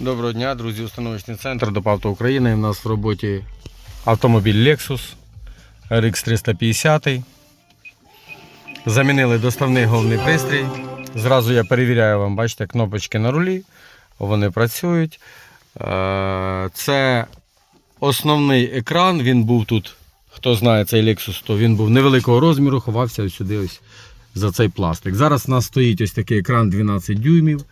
Доброго дня, друзі, установочний центр ДОПАВТО України. У нас в роботі автомобіль Lexus RX 350. Замінили доставний головний пристрій. Зразу я перевіряю вам, бачите, кнопочки на рулі. Вони працюють. Е, Це основний екран. Він був тут. Хто знає цей Lexus, то він був невеликого розміру, ховався ось сюди ось за цей пластик. Зараз у нас стоїть ось такий екран 12 дюймів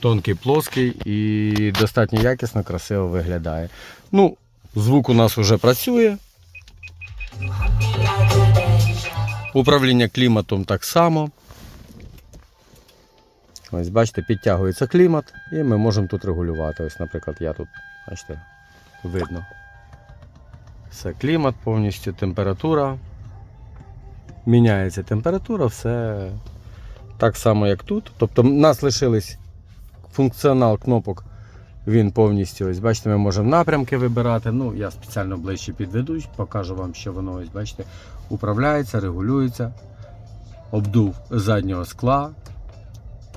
тонкий, плоский і достатньо якісно, красиво виглядає. Ну, звук у нас вже працює. Управління кліматом так само. Ось, бачите, підтягується клімат, і ми можемо тут регулювати. Ось, наприклад, я тут, бачите, видно. Все клімат, повністю температура. Міняється температура, все так само, як тут. Тобто, в нас лишились функціонал кнопок. Він повністю, ось бачите, ми можемо напрямки вибирати. Ну, я спеціально ближче підведу, покажу вам, що воно ось, бачите, управляється, регулюється. Обдув заднього скла.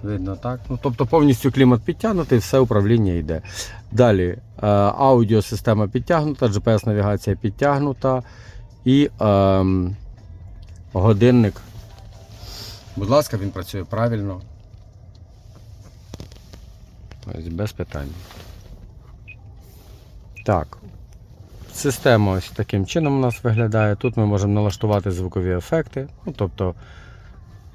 Видно так. Ну, тобто повністю клімат підтягнутий, все управління йде. Далі е, аудіосистема підтягнута, GPS-навігація підтягнута і е, годинник. Будь ласка, він працює правильно. Ось без питань. Так. Система ось таким чином у нас виглядає. Тут ми можемо налаштувати звукові ефекти, ну, тобто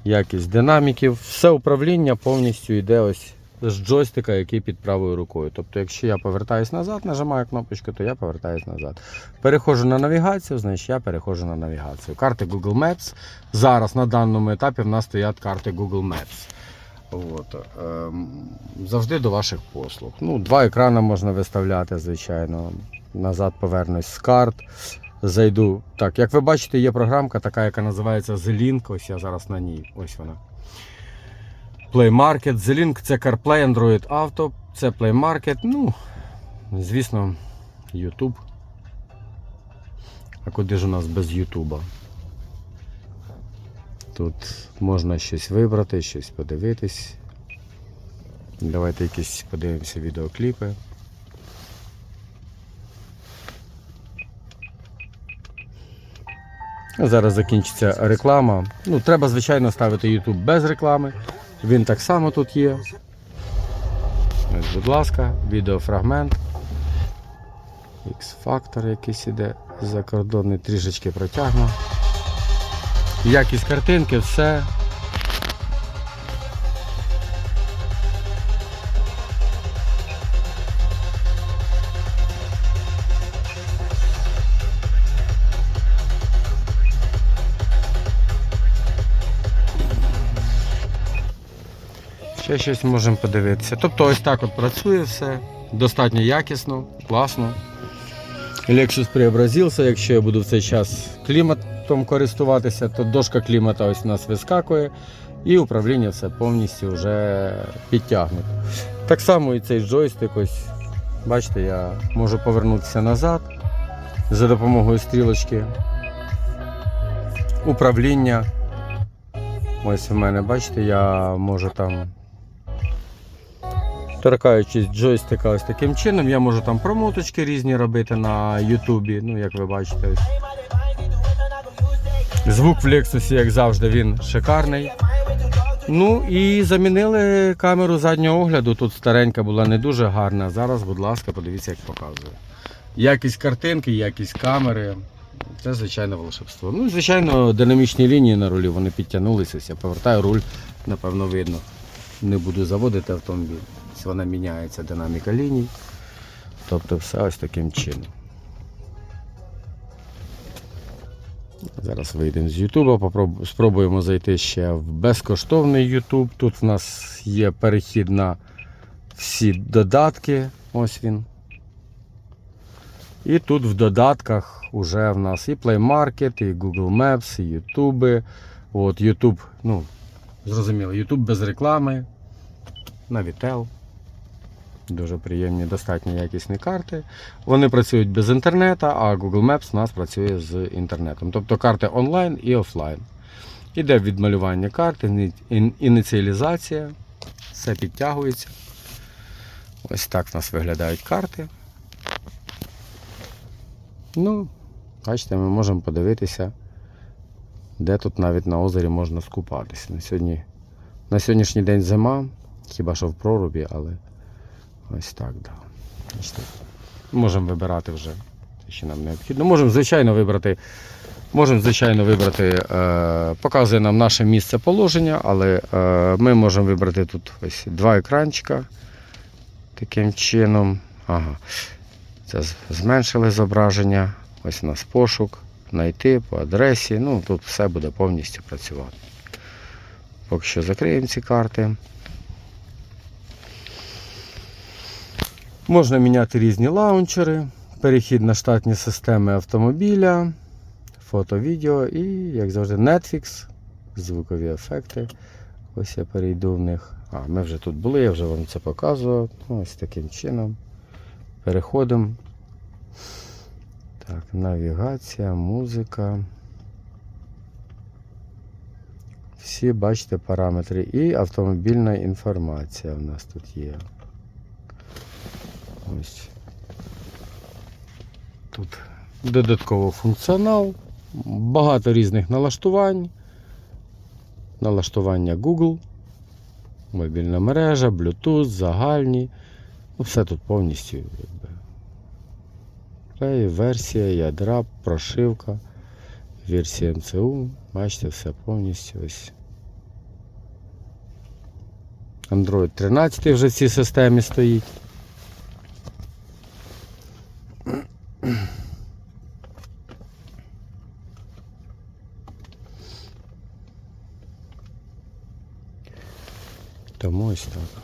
якість динаміків. Все управління повністю йде ось з джойстика, який під правою рукою. Тобто, якщо я повертаюсь назад, нажимаю кнопочку, то я повертаюсь назад. Переходжу на навігацію, значить я переходжу на навігацію. Карти Google Maps. Зараз на даному етапі в нас стоять карти Google Maps. От. Ем, завжди до ваших послуг. Ну, Два екрани можна виставляти, звичайно. Назад повернусь з карт. Зайду. Так, як ви бачите, є програмка, така, яка називається The Link. Ось я зараз на ній. Ось вона. Play Market. The Link це CarPlay, Android Auto, це Play Market. Ну, звісно, YouTube. А куди ж у нас без Ютуба? Тут можна щось вибрати, щось подивитись. Давайте якісь подивимося відеокліпи. Зараз закінчиться реклама. Ну, треба, звичайно, ставити YouTube без реклами. Він так само тут є. Ось, будь ласка, відеофрагмент. X-фактор якийсь іде закордонний, трішечки протягну. Якість картинки, все. Ще щось можемо подивитися. Тобто ось так от працює все, достатньо якісно, класно. Lexus преобразився, якщо я буду в цей час кліматом користуватися, то дошка клімата ось у нас вискакує і управління все повністю вже підтягнуто. Так само і цей джойстик, ось, бачите, я можу повернутися назад за допомогою стрілочки. Управління. Ось в мене, бачите, я можу там торкаючись джойстика ось таким чином, я можу там промоточки різні робити на Ютубі. Ну, як ви бачите, ось. Звук в Lexus, як завжди, він шикарний. Ну і замінили камеру заднього огляду. Тут старенька була не дуже гарна. Зараз, будь ласка, подивіться, як показує. Якість картинки, якість камери. Це звичайно волшебство. Ну звичайно, динамічні лінії на рулі вони підтягнулися. Я повертаю руль, напевно, видно. Не буду заводити автомобіль. Вона міняється динаміка ліній. Тобто все ось таким чином. Зараз вийдемо з Ютуба, спробуємо зайти ще в безкоштовний Ютуб. Тут в нас є перехід на всі додатки. Ось він. І тут в додатках вже в нас і Play Market, і Google Maps, і YouTube. От YouTube, ну, зрозуміло, YouTube без реклами. Navitel. Дуже приємні, достатньо якісні карти. Вони працюють без інтернету, а Google Maps у нас працює з інтернетом. Тобто карти онлайн і офлайн. Іде відмалювання карти, ініціалізація, все підтягується. Ось так в нас виглядають карти. Ну, бачите, ми можемо подивитися, де тут навіть на озері можна скупатися. На, сьогодні, на сьогоднішній день зима, хіба що в прорубі, але ось так, да. Бачите, можемо вибирати вже, що нам необхідно. Можемо, звичайно, вибрати. Можемо, звичайно, вибрати, е, показує нам наше місце положення, але е, ми можемо вибрати тут ось два екранчика. Таким чином. Ага. Це зменшили зображення. Ось у нас пошук, знайти по адресі. Ну, тут все буде повністю працювати. Поки що закриємо ці карти. Можна міняти різні лаунчери, перехід на штатні системи автомобіля, фото, відео і, як завжди, Netflix, звукові ефекти. Ось я перейду в них. А, ми вже тут були, я вже вам це показував. Ну, Ось таким чином. Переходимо. Так, навігація, музика. Всі бачите параметри. І автомобільна інформація у нас тут є. Ось. Тут додатково функціонал, багато різних налаштувань. Налаштування Google, мобільна мережа, Bluetooth, загальні. Ну, все тут повністю. Плей, версія, ядра, прошивка, версія МЦУ. Бачите, все повністю ось. Android 13 вже в цій системі стоїть. Тому ось так.